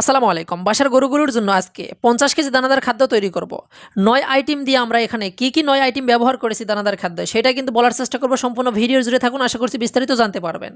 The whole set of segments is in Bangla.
আসসালামু আলাইকুম। বাসার গরুগুলোর জন্য আজকে পঞ্চাশ কেজি দানাদার খাদ্য তৈরি করব। নয় আইটেম দিয়ে আমরা এখানে কি কি নয় আইটেম ব্যবহার করেছি দানাদার খাদ্য, সেটা কিন্তু বলার চেষ্টা করব। সম্পূর্ণ ভিডিও জুড়ে থাকুন, আশা করছি বিস্তারিত জানতে পারবেন।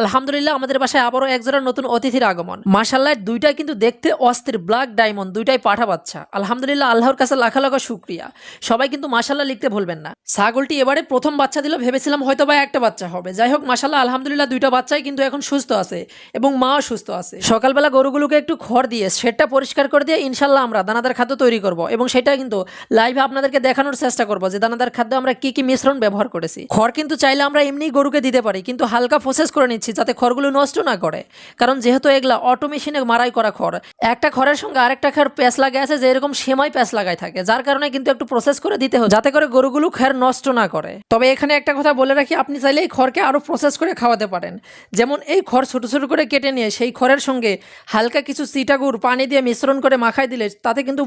আলহামদুলিল্লাহ, আমাদের বাসায় আবারও একজোড়া নতুন অতিথির আগমন। মাসাল্লাহ দুইটাই কিন্তু দেখতে অস্থির ব্ল্যাক ডায়মন্ড দুইটাই পাঠা বাচ্চা। আলহামদুলিল্লাহ, আল্লাহর কাছে লাখা লাখা শুক্রিয়া। সবাই কিন্তু মাসাল্লাহ লিখতে ভুলবেন না। ছাগলটি এবারে প্রথম বাচ্চা দিল, ভেবেছিলাম হয়তো বা একটা বাচ্চা হবে। যাই হোক মাসাল্লাহ আলহামদুলিল্লাহ, দুইটা বাচ্চাই কিন্তু এখন সুস্থ আছে এবং মাও সুস্থ আছে। সকালবেলা গরুগুলোকে একটু খড় দিয়ে সেটটা পরিষ্কার করে দিয়ে ইনশাল্লাহ আমরা দানাদার খাদ্য তৈরি করব এবং সেটা কিন্তু লাইভে আপনাদেরকে দেখানোর চেষ্টা করব যে দানাদার খাদ্য আমরা কি কি মিশ্রণ ব্যবহার করেছি। খড় কিন্তু চাইলে আমরা এমনি গরুকে দিতে পারি, কিন্তু হালকা প্রসেস করে নিচ্ছি যাতে খড়গুলো নষ্ট না করে। কারণ যেহেতু এগুলা অটো মেশিনে মারাই করা খড়, একটা খড়ের সঙ্গে আরেকটা খড় প্যাঁচ লাগে আছে যে এরকম সেমাই প্যাঁচ লাগাই থাকে, যার কারণে কিন্তু একটু প্রসেস করে দিতে হয় যাতে করে গরুগুলো খড় নষ্ট না করে। তবে এখানে একটা কথা বলে রাখি, আপনি চাইলে এই খড়কে আরও প্রসেস করে খাওয়াতে পারেন। যেমন এই খড় ছোটো ছোটো করে কেটে নিয়ে সেই খড়ের সঙ্গে হালকা কিছু চিটাগুড় পানি দিয়ে মিশ্রণ করে মাখাই দিলে তাতে কিন্তু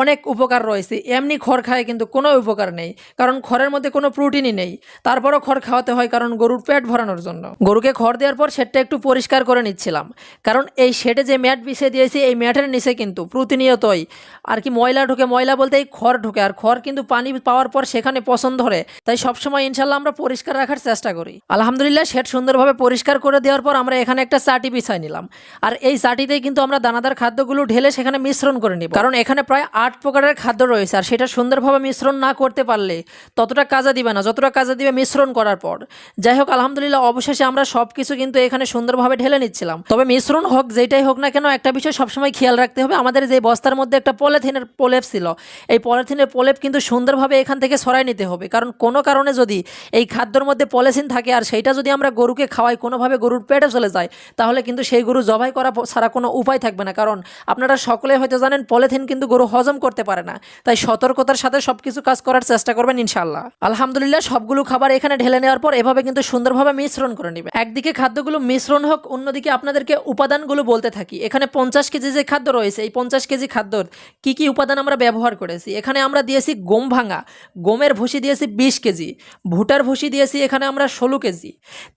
অনেক উপকার রয়েছে। এমনি খড় খায় কিন্তু কোনো উপকার নেই, কারণ খড়ের মধ্যে কোনো প্রোটিনই নেই। তারপরও খড় খাওয়াতে হয় কারণ গরুর পেট ভরানোর জন্য। গরুকে খড় দেওয়ার পর সেটটা একটু পরিষ্কার করে নিচ্ছিলাম। কারণ এই শেডে যে ম্যাট বিছিয়ে দিয়েছি, এই ম্যাটের নিচে কিন্তু প্রতিনিয়তই আর কি ময়লা ঢুকে, ময়লা বলতে এই খড় ঢুকে। আর খড় কিন্তু পানি পাওয়ার পর সেখানে পছন্দ ধরে। তাই সবসময় ইনশাল্লাহ আমরা পরিষ্কার রাখার চেষ্টা করি। আলহামদুলিল্লাহ, শেড সুন্দরভাবে পরিষ্কার করে দেওয়ার পর আমরা এখানে একটা চাটি বিছাই নিলাম। আর এই চাটিতেই কিন্তু আমরা দানাদার খাদ্যগুলো ঢেলে সেখানে মিশ্রণ করে নিব। কারণ এখানে প্রায় আট প্রকারের খাদ্য রয়েছে, আর সেটা সুন্দরভাবে মিশ্রণ না করতে পারলে ততটা কাজে দিবে না, যতটা কাজে দিবে মিশ্রণ করার পর। যাই হোক, আলহামদুলিল্লাহ, অবশেষে আমরা সব কিছু কিন্তু এখানে সুন্দরভাবে ঢেলে নিচ্ছিলাম। তবে মিশ্রণ হোক, যেটাই হোক না কেন, একটা বিষয় সবসময় খেয়াল রাখতে হবে। আমাদের যে বস্তার মধ্যে একটা পলিথিনের প্রলেপ ছিল, এই পলিথিনের প্রলেপ কিন্তু সুন্দরভাবে এখান থেকে সরাই নিতে হবে। কারণ কোনো কারণে যদি এই খাদ্যর মধ্যে পলিথিন থাকে, আর সেইটা যদি আমরা গরুকে খাওয়াই, কোনোভাবে গরুর পেটে চলে যায়, তাহলে কিন্তু সেই গরু জবাই করা ছাড়া কোনো উপায় থাকবে না। কারণ আপনারা সকলে হয়তো জানেন, পলিথিন কিন্তু গরু হজম করতে পারে না। তাই সতর্কতার সাথে সব কিছু কাজ করার চেষ্টা করবেন ইনশাল্লাহ আলহামদুলিল্লাহ, সবগুলো খাবার এখানে ঢেলে নেওয়ার পর এভাবে কিন্তু সুন্দরভাবে মিশ্রণ করে নেবে একদিকে খাদ্যগুলো মিশ্রণ হোক, অন্যদিকে আপনাদেরকে উপাদানগুলো বলতে থাকি। এখানে পঞ্চাশ কেজি যে খাদ্য রয়েছে, এই পঞ্চাশ কেজি খাদ্যর কি কি উপাদান আমরা ব্যবহার করেছি? এখানে আমরা দিয়েছি গম ভাঙা, গমের ভুসি দিয়েছি বিশ কেজি, ভুটার ভুসি দিয়েছি এখানে আমরা ষোলো কেজি,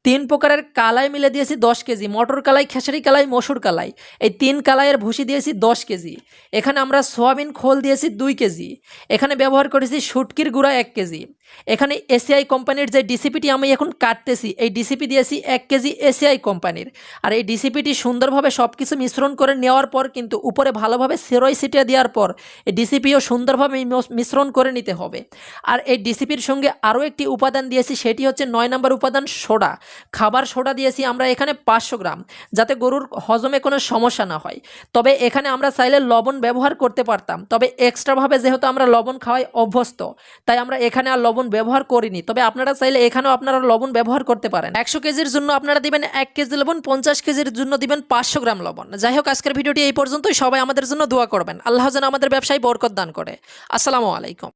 তিন প্রকারের কালাই মিলে দিয়েছি দশ কেজি, মটর কালাই, খেসারি কালাই, মসুর কালাই। এই তিন কালাইয়ের ভুসি দিয়েছি দশ কেজি। এখানে আমরা সোয়াবিন খোল দিয়েছি দুই কেজি। এখানে ব্যবহার করেছি শুটকির গুঁড়া এক কেজি। এখানে এসিআই কোম্পানির যে ডিসিপিটি আমি এখন কাটতেছি, এই ডিসিপি দিয়েছি এক কেজি এসিআই কোম্পানির। আর এই ডিসিপিটি সুন্দরভাবে সব কিছু মিশ্রণ করে নেওয়ার পর কিন্তু উপরে ভালোভাবে সেরই সিটিয়ে দেওয়ার পর এই ডিসিপিও সুন্দরভাবে মিশ্রণ করে নিতে হবে। আর এই ডিসিপির সঙ্গে আরও একটি উপাদান দিয়েছি, সেটি হচ্ছে নয় নম্বর উপাদান সোডা। খাবার সোডা দিয়েছি আমরা এখানে পাঁচশো গ্রাম, যাতে গরুর হজমে কোনো সমস্যা না হয়। তবে এখানে আমরা চাইলে লবণ ব্যবহার করতে পারতাম, তবে এক্সট্রাভাবে যেহেতু আমরা লবণ খাওয়াই অভ্যস্ত, তাই আমরা এখানে আর লবণ ব্যবহার করিনি। তবে আপনারা চাইলে এখানেও আপনারা লবণ ব্যবহার করতে পারেন। একশো কেজির জন্য আপনারা দিবেন এক কেজি লবণ, পঞ্চাশ কেজির জন্য দিবেন পাঁচশো গ্রাম লবণ। যাই হোক, আজকের ভিডিওটি এই পর্যন্তই। সবাই আমাদের জন্য দোয়া করবেন। আল্লাহ যেন আমাদের ব্যবসায় বরকত দান করে। আসসালামু আলাইকুম।